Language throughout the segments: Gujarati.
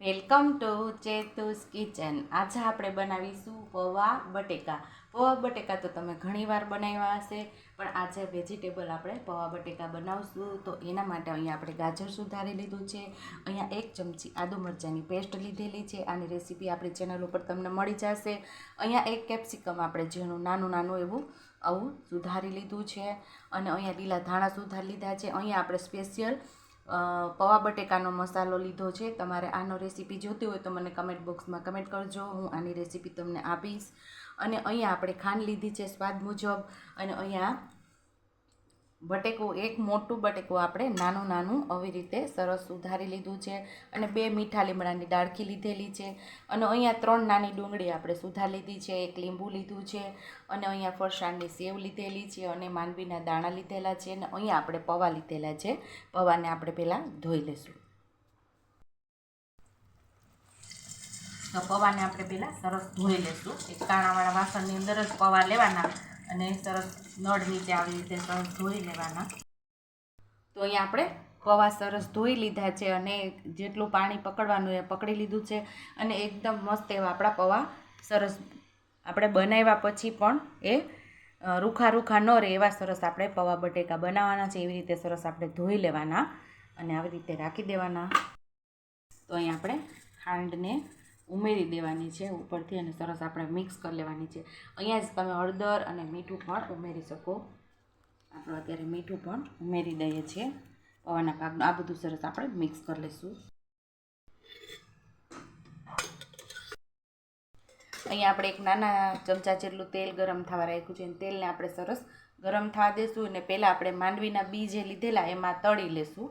વેલકમ ટુ ચેતુસ કિચન આજે આપણે બનાવીશું પૌવા બટેકા. પૌવા બટેકા તો તમે ઘણીવાર બનાવ્યા હશે, પણ આજે વેજીટેબલ આપણે પૌવા બટેકા બનાવશું. તો એના માટે અહીંયા આપણે ગાજર સુધારી લીધું છે. અહીંયા એક ચમચી આદુ મરચાંની પેસ્ટ લીધેલી છે. આની રેસીપી આપણી ચેનલ ઉપર તમને મળી જશે. અહીંયા એક કેપ્સિકમ આપણે જેનું નાનું નાનું એવું આવું સુધારી લીધું છે. અને અહીંયા લીલા ધાણા સુધારી લીધા છે. અહીંયા આપણે સ્પેશિયલ પૌવા બટેકાનો મસાલો લીધો છે. તમારે આનો રેસીપી જોતી હોય તો મને કમેન્ટ બોક્સમાં કમેન્ટ કરજો. હું આની રેસીપી તમને આપીશ. અને અહીંયા આપણે ખાંડ લીધી છે સ્વાદ મુજબ. અને અહીંયા બટેકું, એક મોટું બટેકું આપણે નાનું નાનું આવી રીતે સરસ સુધારી લીધું છે અને બે મીઠા લીમડાની ડાળખી લીધેલી છે અને અહીંયા ત્રણ નાની ડુંગળી આપણે સુધાર લીધી છે, એક લીંબુ લીધું છે અને અહીંયા ફરસાણની સેવ લીધેલી છે અને માંડવીના દાણા લીધેલા છે અને અહીંયા આપણે પૌવા લીધેલા છે, પૌવાને આપણે પહેલાં ધોઈ લઈશું તો પૌવાને આપણે પહેલાં સરસ ધોઈ લઈશું એક કાણાવાળા વાસણની અંદર જ પૌવા લેવાના. અને સરસ નળ નીચે આવી રીતે સરસ ધોઈ લેવાના. તો અહીંયા આપણે પૌવા સરસ ધોઈ લીધા છે અને જેટલું પાણી પકડવાનું એ પકડી લીધું છે. અને એકદમ મસ્ત એવા આપણા પૌવા સરસ આપણે બનાવ્યા પછી પણ એ રૂખા રૂખા ન રહે એવા સરસ આપણે પૌવા બટેકા બનાવવાના છે. એવી રીતે સરસ આપણે ધોઈ લેવાના અને આવી રીતે રાખી દેવાના. તો અહીં આપણે ખાંડને ઉમેરી દેવાની છે, ઉપરથી અને સરસ આપણે મિક્સ કરી લેવાની છે. અહીંયા જ તમે હળદર અને મીઠું પણ ઉમેરી શકો. આપણે અત્યારે મીઠું પણ ઉમેરી દઈએ છીએ. પવાના પાકનું આ બધું સરસ આપણે મિક્સ કરી લઈશું. અહીંયા આપણે એક નાના ચમચા જેટલું તેલ ગરમ થવા રાખ્યું છે. અને તેલને આપણે સરસ ગરમ થવા દેશું અને પહેલાં આપણે માંડવીના બી જે લીધેલા, એમાં તળી લેશું.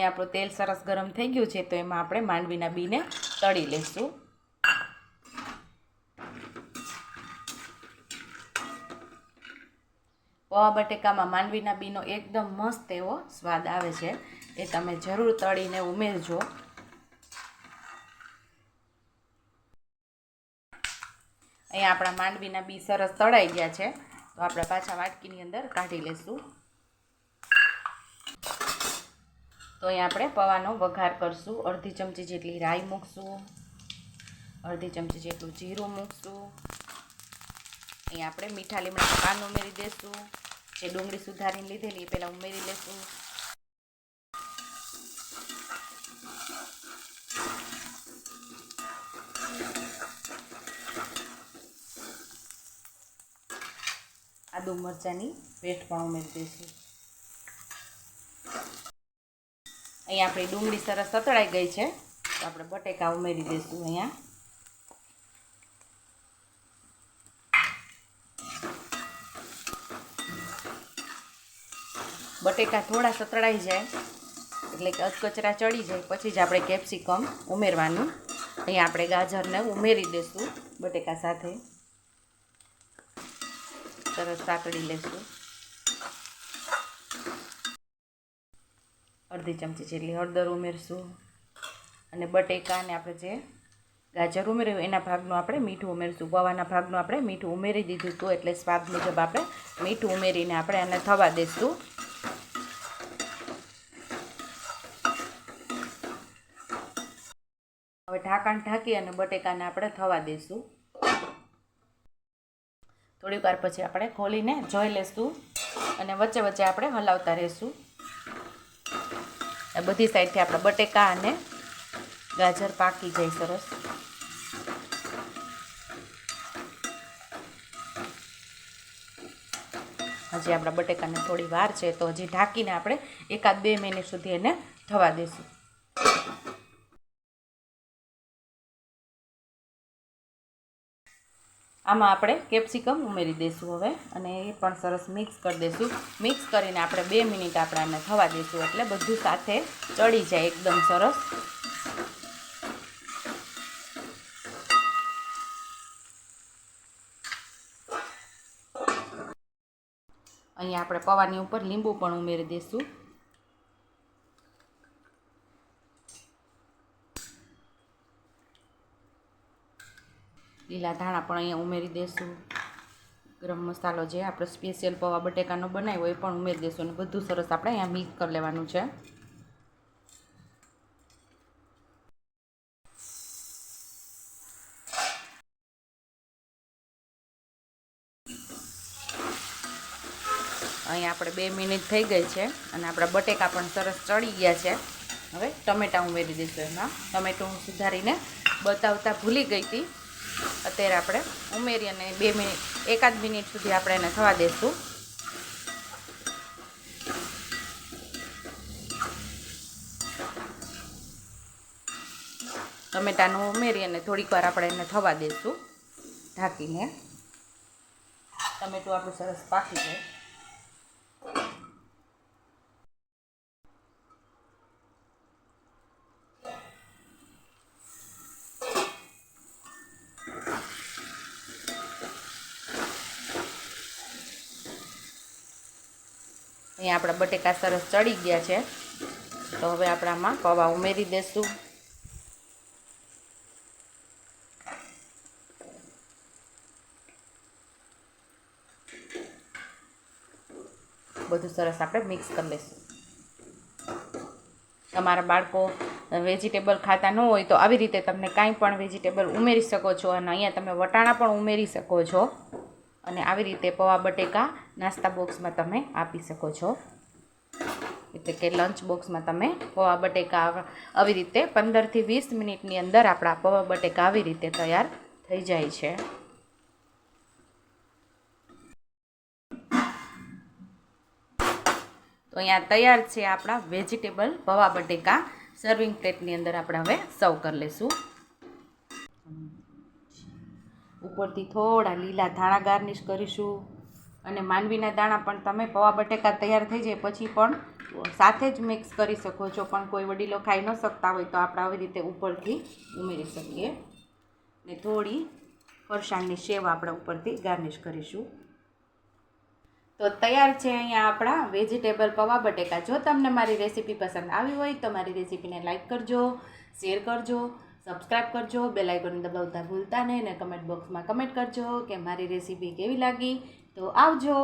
આપણું તેલ સરસ ગરમ થઈ ગયું છે, તો એમાં આપણે માંડવીના બીને તળી લેશું પૌવા બટેકામાં માંડવીના બીનો એકદમ મસ્ત એવો સ્વાદ આવે છે, એ તમે જરૂર તળીને ઉમેરજો. અહીંયા આપણા માંડવીના બી સરસ તળાઈ ગયા છે, તો આપણે પાછા વાટકીની અંદર કાઢી લેશું તો અહીંયા આપણે પૌવાનો વઘાર કરશું. અડધી ચમચી જેટલી રાઈ મૂકશું. અડધી ચમચી જેટલું જીરું મૂકશું. અહીંયા આપણે મીઠા લીમડાનું પાન ઉમેરી દઈશું જે ડુંગળી સુધારીને લીધેલી એ પહેલાં ઉમેરી લઈશું આદુ મરચાંની પેસ્ટ પણ ઉમેરી દઈશું અહીંયા આપણી ડુંગળી સરસ સતળાઈ ગઈ છે. તો આપણે બટેકા ઉમેરી દઈશું અહીંયા. બટેકા થોડા સતળાઈ જાય, એટલે કે અધકચરા ચડી જાય, પછી જ આપણે કેપ્સિકમ ઉમેરવાનું. અહીંયા આપણે ગાજરને ઉમેરી દઈશું બટેકા સાથે. સરસ સાંકળી લેશું. અડધી ચમચી જેટલી હળદર ઉમેરશું. અને બટેકાને આપણે જે ગાજર ઉમેર્યું, એના ભાગનું આપણે મીઠું ઉમેરશું. પૌવાના ભાગનું આપણે મીઠું ઉમેરી દીધું હતું, એટલે સ્વાદ મુજબ આપણે મીઠું ઉમેરીને આપણે એને થવા દઈશું હવે ઢાંકણ ઢાંકી અને બટેકાને આપણે થવા દઈશું થોડીક વાર પછી આપણે ખોલીને જોઈ લઈશું અને વચ્ચે વચ્ચે આપણે હલાવતા રહીશું. આ બધી સાઈડથી આપણા બટેકા અને ગાજર પાકી જાય સરસ. હજી આપણા બટેકાને થોડી વાર છે તો હજી ઢાંકીને આપણે એકાદ બે મિનિટ સુધી એને થવા દઈશું આમાં આપણે કેપ્સિકમ ઉમેરી દઈશું હવે અને એ પણ સરસ મિક્સ કરી દઈશું મિક્સ કરીને આપણે બે મિનિટ આપણે આને થવા દઈશું એટલે બધું સાથે ચડી જાય એકદમ સરસ. અહીંયા આપણે પૌવાની ઉપર લીંબુ પણ ઉમેરી દઈશું લીલા ધાણા પણ અહીંયા ઉમેરી દઈશું ગરમ મસાલો જે આપણો સ્પેશિયલ પૌવા બટેકાનો બનાવ્યો એ પણ ઉમેરી દઈશું અને બધું સરસ આપણે અહીંયા મિક્સ કરી લેવાનું છે. અહીંયા આપણે બે મિનિટ થઈ ગઈ છે અને આપણા બટેકા પણ સરસ ચડી ગયા છે. હવે ટમેટાં ઉમેરી દઈશું એમાં. ટમેટું હું સુધારીને બતાવતા ભૂલી ગઈ હતી. અત્યારે આપણે ઉમેરી અને બે મિનિટ, એકાદ મિનિટ સુધી આપણે એને થવા દઈશું ટમેટાનું ઉમેરી અને થોડીક વાર આપણે એને થવા દઈશું ઢાંકીને. ટમેટું આપણું સરસ પાકી જાય. અહીંયા આપણા બટેકા સરસ ચડી ગયા છે. તો હવે આપણે આમાં પૌવા ઉમેરી દઈશું બધું સરસ આપણે મિક્સ કરી લઈશું તમારા બાળકો વેજીટેબલ ખાતા ન હોય તો આવી રીતે તમને કાંઈ પણ વેજીટેબલ ઉમેરી શકો છો અને અહીંયા તમે વટાણા પણ ઉમેરી શકો છો. અને આવી રીતે પૌવા બટેકા નાસ્તા બોક્સમાં તમે આપી શકો છો. એટલે કે લંચ બોક્સમાં તમે પૌવા બટેકા આવી રીતે પંદરથી વીસ મિનિટની અંદર આપણા પૌવા બટેકા આવી રીતે તૈયાર થઈ જાય છે. તો અહીંયા તૈયાર છે આપણા વેજીટેબલ પૌવા બટેકા. સર્વિંગ પ્લેટની અંદર આપણે હવે સર્વ કરી લઈશું ઉપરથી થોડા લીલા ધાણા ગાર્નિશ કરીશું. અને માનવીના દાણા પણ તમે પૌવા બટેકા તૈયાર થઈ જાય પછી પણ સાથે જ મિક્સ કરી શકો છો. પણ કોઈ વડીલો ખાઈ ન શકતા હોય તો આપણે આવી રીતે ઉપરથી ઉમેરી શકીએ. ને થોડી ફરસાણની સેવ આપણે ઉપરથી ગાર્નિશ કરીશું. તો તૈયાર છે અહીંયા આપણા વેજીટેબલ પૌવા બટેકા. જો તમને મારી રેસીપી પસંદ આવી હોય તો મારી રેસીપીને લાઇક કરજો શેર કરજો સબસ્ક્રાઈબ કરજો બેલ દબાવતા ભૂલતા નહીં અને કમેન્ટ બોક્સમાં કમેન્ટ કરજો કે મારી રેસીપી કેવી લાગી. તો આવજો.